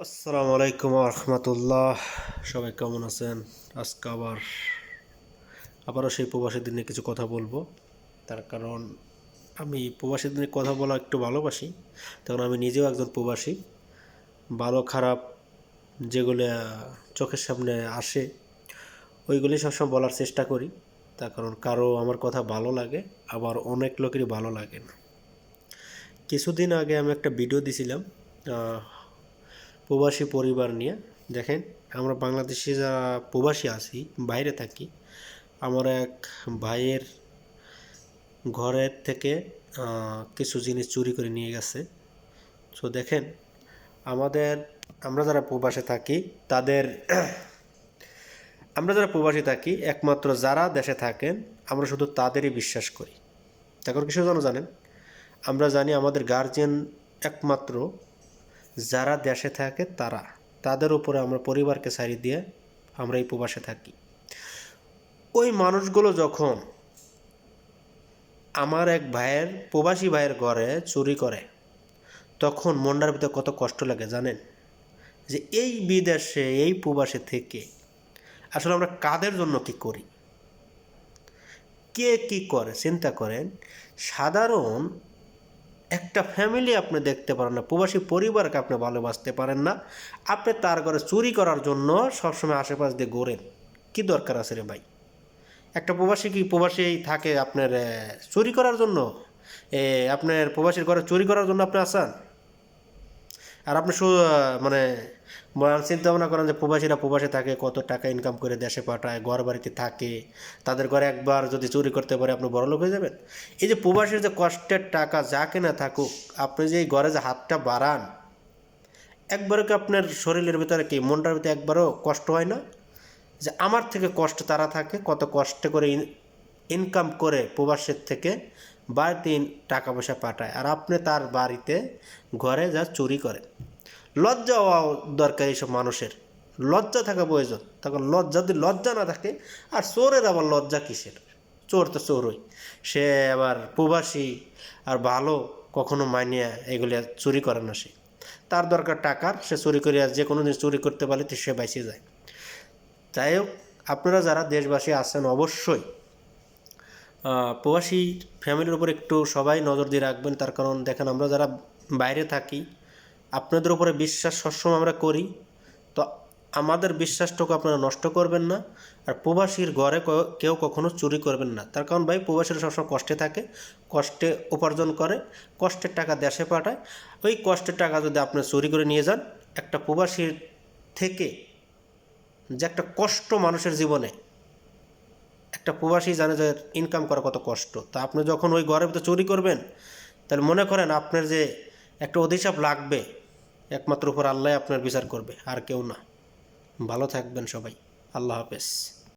আসসালামু আলাইকুম রহমতুল্লাহ। সবাই কেমন আছেন? আজকে আবার, আবারও সেই প্রবাসীদের নিয়ে কিছু কথা বলব। তার কারণ, আমি প্রবাসীদের নিয়ে কথা বলা একটু ভালোবাসি। তখন আমি নিজেও একজন প্রবাসী। ভালো, খারাপ যেগুলো চোখের সামনে আসে, ওইগুলি সবসময় বলার চেষ্টা করি। তার কারণ, কারও আমার কথা ভালো লাগে, আবার অনেক লোকেরই ভালো লাগে না। কিছুদিন আগে আমি একটা ভিডিও দিছিলাম প্রবাসী পরিবার নিয়ে, দেখেন, আমরা বাংলাদেশে যারা প্রবাসী আছি, বাইরে থাকি, আমার এক ভাইয়ের ঘরের থেকে কিছু জিনিস চুরি করে নিয়ে গেছে। তো দেখেন, আমাদের, আমরা যারা প্রবাসে থাকি, তাদের, আমরা যারা প্রবাসী থাকি, একমাত্র যারা দেশে থাকেন, আমরা শুধু তাদেরই বিশ্বাস করি। তারপর কিছু যেন জানেন? আমরা জানি আমাদের গার্জিয়ান একমাত্র যারা দেশে থাকে তারা, তাদের উপরে আমরা পরিবারকে ছাড়ি দিয়ে আমরা এই প্রবাসে থাকি। ওই মানুষগুলো যখন আমার এক ভাইয়ের, প্রবাসী ভাইয়ের ঘরে চুরি করে, তখন মনটার ভিতরে কত কষ্ট লাগে জানেন? যে এই বিদেশে, এই প্রবাসে থেকে আসলে আমরা কাদের জন্য কি করি? কে কি করে? চিন্তা করেন, সাধারণ একটা ফ্যামিলি আপনি দেখতে পারেন না, প্রবাসী পরিবারকে আপনি ভালোবাসতে পারেন না। আপনি তার ঘরে চুরি করার জন্য সবসময় আশেপাশ দিয়ে ঘোরেন। কী দরকার আছে রে ভাই? একটা প্রবাসী কি প্রবাসী থাকে আপনার চুরি করার জন্য? আপনার প্রবাসীর ঘরে চুরি করার জন্য আপনি আসান আর আপনি শু মানে চিন্তা ভাবনা করেন যে প্রবাসীরা প্রবাসে থাকে, কত টাকা ইনকাম করে দেশে পাঠায় ঘর বাড়িতে থাকে, তাদের ঘরে একবার যদি চুরি করতে পারে আপনি বড়লোক হয়ে যাবেন? এই যে প্রবাসীর যে কষ্টের টাকা যা কেনা থাকুক, আপনি যে এই ঘরে যে হাতটা বাড়ান, একবারও কি আপনার শরীরের ভিতরে কি মনটার ভিতরে একবারও কষ্ট হয় না? যে আমার থেকে কষ্ট তারা থাকে, কত কষ্ট করে ইনকাম করে প্রবাসের থেকে বাড়িতে টাকা পয়সা পাঠায় আর আপনি তার বাড়িতে ঘরে যা চুরি করেন লজ্জা হওয়া দরকার এইসব মানুষের। লজ্জা থাকা প্রয়োজন। তখন লজ্জা, যদি লজ্জা না থাকে, আর চোরের আবার লজ্জা কিসের? চোর তো চোরই। সে আবার প্রবাসী আর ভালো কখনো মানিয়ে এগুলি চুরি করে না সে। তার দরকার টাকার, সে চুরি করে আর যে কোনো জিনিস চুরি করতে পারলে সে বাইসে যায়। যাই হোক, আপনারা যারা দেশবাসী আছেন, অবশ্যই প্রবাসী ফ্যামিলির উপর একটু সবাই নজর দিয়ে রাখবেন। তার কারণ দেখেন, আমরা যারা বাইরে থাকি, আপনাদের উপরে বিশ্বাস সবসময় আমরা করি। তো আমাদের বিশ্বাসটাকে আপনারা নষ্ট করবেন না। আর প্রবাসীর ঘরে কেউ কখনো চুরি করবেন না। তার কারণ ভাই, প্রবাসীরা সবসময় কষ্টে থাকে, কষ্টে উপার্জন করে, কষ্টের টাকা দেশে পাঠায়। ওই কষ্টের টাকা যদি আপনি চুরি করে নিয়ে যান, একটা প্রবাসীর থেকে যে একটা কষ্ট মানুষের জীবনে একটা প্রবাসী জানে যে ইনকাম করা কত কষ্ট। তা আপনি যখন ওই ঘরের ভিতরে চুরি করবেন, তাহলে মনে করেন আপনার যে একটা অধিশাপ লাগবে, একমাত্র উপর আল্লাহ আপনার বিচার করবে, আর কেউ না। ভালো থাকবেন সবাই। আল্লাহ হাফেজ।